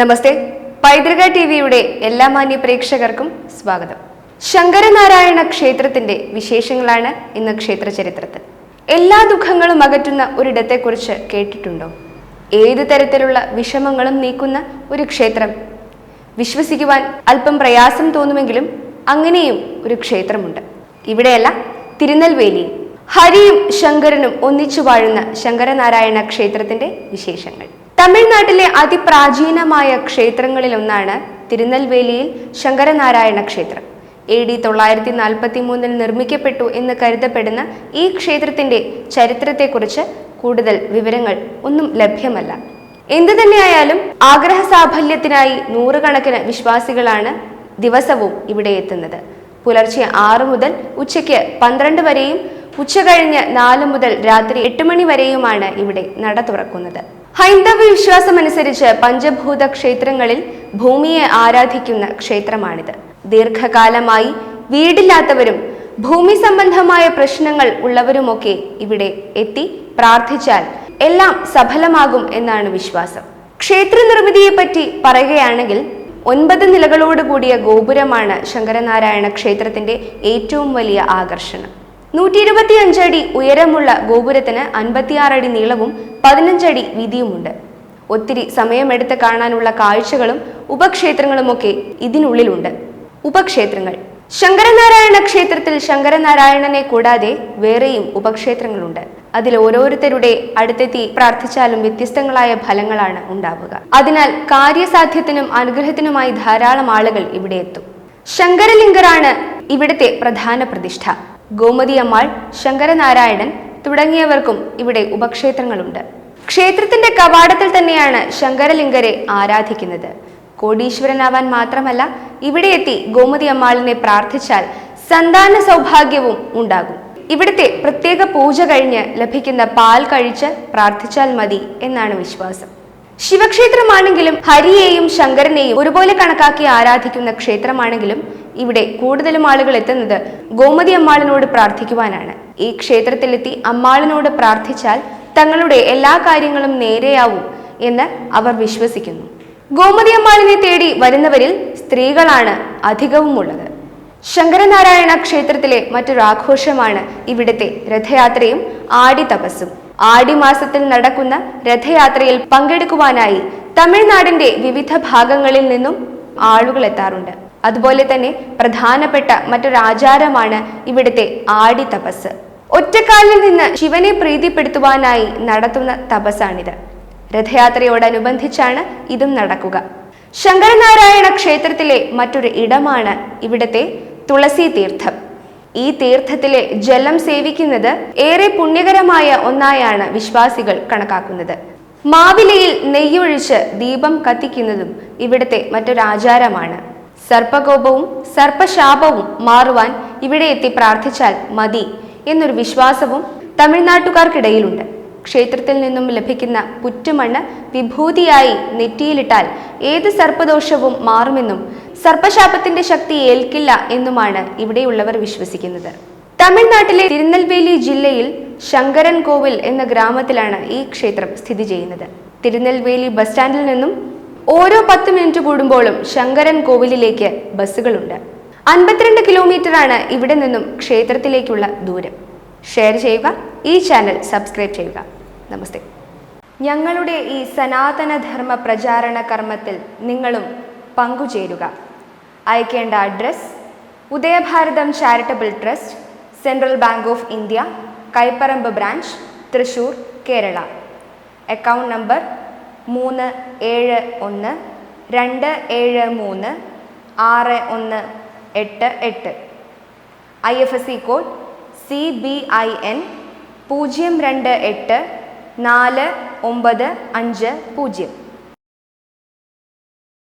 നമസ്തേ. പൈതൃക ടി വിയുടെ എല്ലാ മാന്യ പ്രേക്ഷകർക്കും സ്വാഗതം. ശങ്കരനാരായണ ക്ഷേത്രത്തിന്റെ വിശേഷങ്ങളാണ് ഇന്ന് ക്ഷേത്ര ചരിത്രത്തിൽ എല്ലാ ദുഃഖങ്ങളും അകറ്റുന്ന ഒരിടത്തെക്കുറിച്ച് കേട്ടിട്ടുണ്ടോ? ഏത് തരത്തിലുള്ള വിഷമങ്ങളും നീക്കുന്ന ഒരു ക്ഷേത്രം? വിശ്വസിക്കുവാൻ അല്പം പ്രയാസം തോന്നുമെങ്കിലും അങ്ങനെയും ഒരു ക്ഷേത്രമുണ്ട്. ഇവിടെയല്ല തിരുനെൽവേലി. ഹരിയും ശങ്കരനും ഒന്നിച്ചു വാഴുന്ന ശങ്കരനാരായണ ക്ഷേത്രത്തിന്റെ വിശേഷങ്ങൾ. തമിഴ്നാട്ടിലെ അതിപ്രാചീനമായ ക്ഷേത്രങ്ങളിലൊന്നാണ് തിരുനെൽവേലിയിൽ ശങ്കരനാരായണ ക്ഷേത്രം. എ ഡി തൊള്ളായിരത്തി നാൽപ്പത്തി മൂന്നിൽ നിർമ്മിക്കപ്പെട്ടു എന്ന് കരുതപ്പെടുന്ന ഈ ക്ഷേത്രത്തിന്റെ ചരിത്രത്തെക്കുറിച്ച് കൂടുതൽ വിവരങ്ങൾ ഒന്നും ലഭ്യമല്ല. എന്തു തന്നെയായാലും ആഗ്രഹ സാഫല്യത്തിനായി നൂറുകണക്കിന് വിശ്വാസികളാണ് ദിവസവും ഇവിടെ എത്തുന്നത്. പുലർച്ചെ ആറു മുതൽ ഉച്ചയ്ക്ക് പന്ത്രണ്ട് വരെയും ഉച്ച കഴിഞ്ഞ് നാല് മുതൽ രാത്രി എട്ട് മണി വരെയുമാണ് ഇവിടെ നട തുറക്കുന്നത്. ഹൈന്ദവ വിശ്വാസമനുസരിച്ച് പഞ്ചഭൂത ക്ഷേത്രങ്ങളിൽ ഭൂമിയെ ആരാധിക്കുന്ന ക്ഷേത്രമാണിത്. ദീർഘകാലമായി വീടില്ലാത്തവരും ഭൂമി സംബന്ധമായ പ്രശ്നങ്ങൾ ഉള്ളവരുമൊക്കെ ഇവിടെ എത്തി പ്രാർത്ഥിച്ചാൽ എല്ലാം സഫലമാകും എന്നാണ് വിശ്വാസം. ക്ഷേത്ര നിർമ്മിതിയെപ്പറ്റി പറയുകയാണെങ്കിൽ ഒൻപത് നിലകളോട് കൂടിയ ഗോപുരമാണ് ശങ്കരനാരായണ ക്ഷേത്രത്തിന്റെ ഏറ്റവും വലിയ ആകർഷണം. നൂറ്റി ഇരുപത്തി അഞ്ചടി ഉയരമുള്ള ഗോപുരത്തിന് അൻപത്തിയാറടി അടി നീളവും പതിനഞ്ചടി വീതിയുമുണ്ട്. ഒത്തിരി സമയമെടുത്ത് കാണാനുള്ള കാഴ്ചകളും ഉപക്ഷേത്രങ്ങളുമൊക്കെ ഇതിനുള്ളിലുണ്ട്. ഉപക്ഷേത്രങ്ങൾ. ശങ്കരനാരായണ ക്ഷേത്രത്തിൽ ശങ്കരനാരായണനെ കൂടാതെ വേറെയും ഉപക്ഷേത്രങ്ങളുണ്ട്. അതിൽ ഓരോരുത്തരുടെ അടുത്തെത്തി പ്രാർത്ഥിച്ചാലും വ്യത്യസ്തങ്ങളായ ഫലങ്ങളാണ് ഉണ്ടാവുക. അതിനാൽ കാര്യസാധ്യത്തിനും അനുഗ്രഹത്തിനുമായി ധാരാളം ആളുകൾ ഇവിടെ എത്തും. ശങ്കരലിംഗറാണ് ഇവിടുത്തെ പ്രധാന പ്രതിഷ്ഠ. ഗോമതി അമ്മാൾ ശങ്കരനാരായണൻ തുടങ്ങിയവർക്കും ഇവിടെ ഉപക്ഷേത്രങ്ങളുണ്ട്. ക്ഷേത്രത്തിന്റെ കവാടത്തിൽ തന്നെയാണ് ശങ്കരലിംഗരെ ആരാധിക്കുന്നത്. കോടീശ്വരനാവാൻ മാത്രമല്ല ഇവിടെ എത്തി ഗോമതി അമ്മാളിനെ പ്രാർത്ഥിച്ചാൽ സന്താന സൗഭാഗ്യവും ഉണ്ടാകും. ഇവിടുത്തെ പ്രത്യേക പൂജ കഴിഞ്ഞ് ലഭിക്കുന്ന പാൽ കഴിച്ച് പ്രാർത്ഥിച്ചാൽ മതി എന്നാണ് വിശ്വാസം. ശിവക്ഷേത്രമാണെങ്കിലും ഹരിയെയും ശങ്കരനെയും ഒരുപോലെ കണക്കാക്കി ആരാധിക്കുന്ന ക്ഷേത്രമാണെങ്കിലും ഇവിടെ കൂടുതലും ആളുകൾ എത്തുന്നത് ഗോമതി അമ്മാളിനോട് പ്രാർത്ഥിക്കുവാനാണ്. ഈ ക്ഷേത്രത്തിലെത്തി അമ്മാളിനോട് പ്രാർത്ഥിച്ചാൽ തങ്ങളുടെ എല്ലാ കാര്യങ്ങളും നേരെയാവും എന്ന് അവർ വിശ്വസിക്കുന്നു. ഗോമതി അമ്മാളിനെ തേടി വരുന്നവരിൽ സ്ത്രീകളാണ് അധികവും ഉള്ളത് ശങ്കരനാരായണ ക്ഷേത്രത്തിലെ മറ്റൊരു ആഘോഷമാണ് ഇവിടുത്തെ രഥയാത്രയും ആടി തപസ്സും ആടി മാസത്തിൽ നടക്കുന്ന രഥയാത്രയിൽ പങ്കെടുക്കുവാനായി തമിഴ്നാടിന്റെ വിവിധ ഭാഗങ്ങളിൽ നിന്നും ആളുകൾ എത്താറുണ്ട്. അതുപോലെ തന്നെ പ്രധാനപ്പെട്ട മറ്റൊരാചാരമാണ് ഇവിടുത്തെ ആടി തപസ്. ഒറ്റക്കാലിൽ നിന്ന് ശിവനെ പ്രീതിപ്പെടുത്തുവാനായി നടത്തുന്ന തപസ്സാണിത്. രഥയാത്രയോടനുബന്ധിച്ചാണ് ഇതും നടക്കുക. ശങ്കരനാരായണ ക്ഷേത്രത്തിലെ മറ്റൊരു ഇടമാണ് ഇവിടുത്തെ തുളസി തീർത്ഥം. ഈ തീർത്ഥത്തിലെ ജലം സേവിക്കുന്നത് ഏറെ പുണ്യകരമായ ഒന്നായാണ് വിശ്വാസികൾ കണക്കാക്കുന്നത്. മാവിലയിൽ നെയ്യൊഴിച്ച് ദീപം കത്തിക്കുന്നതും ഇവിടുത്തെ മറ്റൊരാചാരമാണ് സർപ്പകോപവും സർപ്പശാപവും മാറുവാൻ ഇവിടെ എത്തി പ്രാർത്ഥിച്ചാൽ മതി എന്നൊരു വിശ്വാസവും തമിഴ്നാട്ടുകാർക്കിടയിലുണ്ട്. ക്ഷേത്രത്തിൽ നിന്നും ലഭിക്കുന്ന പുറ്റുമണ്ണ് വിഭൂതിയായി നെറ്റിയിലിട്ടാൽ ഏത് സർപ്പദോഷവും മാറുമെന്നും സർപ്പശാപത്തിന്റെ ശക്തി ഏൽക്കില്ല എന്നുമാണ് ഇവിടെയുള്ളവർ വിശ്വസിക്കുന്നത്. തമിഴ്നാട്ടിലെ തിരുനെൽവേലി ജില്ലയിൽ ശങ്കരൻ കോവിൽ എന്ന ഗ്രാമത്തിലാണ് ഈ ക്ഷേത്രം സ്ഥിതി ചെയ്യുന്നത്. തിരുനെൽവേലി ബസ് സ്റ്റാൻഡിൽ നിന്നും ഓരോ പത്ത് മിനിറ്റ് കൂടുമ്പോഴും ശങ്കരൻ കോവിലിലേക്ക് ബസ്സുകളുണ്ട്. അൻപത്തിരണ്ട് കിലോമീറ്ററാണ് ഇവിടെ നിന്നും ക്ഷേത്രത്തിലേക്കുള്ള ദൂരം. ഷെയർ ചെയ്യുക ഈ ചാനൽ സബ്സ്ക്രൈബ് ചെയ്യുക. നമസ്തേ. ഞങ്ങളുടെ ഈ സനാതനധർമ്മ പ്രചാരണ കർമ്മത്തിൽ നിങ്ങളും പങ്കുചേരുക. അയക്കേണ്ട address Udayabharatham charitable trust central bank of India Kaipparamba branch Thrissur Kerala. Account number മൂന്ന് ഏഴ് ഒന്ന് രണ്ട് ഏഴ് മൂന്ന് ആറ് ഒന്ന് എട്ട് എട്ട്. I F S C code C B I N പൂജ്യം രണ്ട് എട്ട് നാല് ഒമ്പത് അഞ്ച് പൂജ്യം.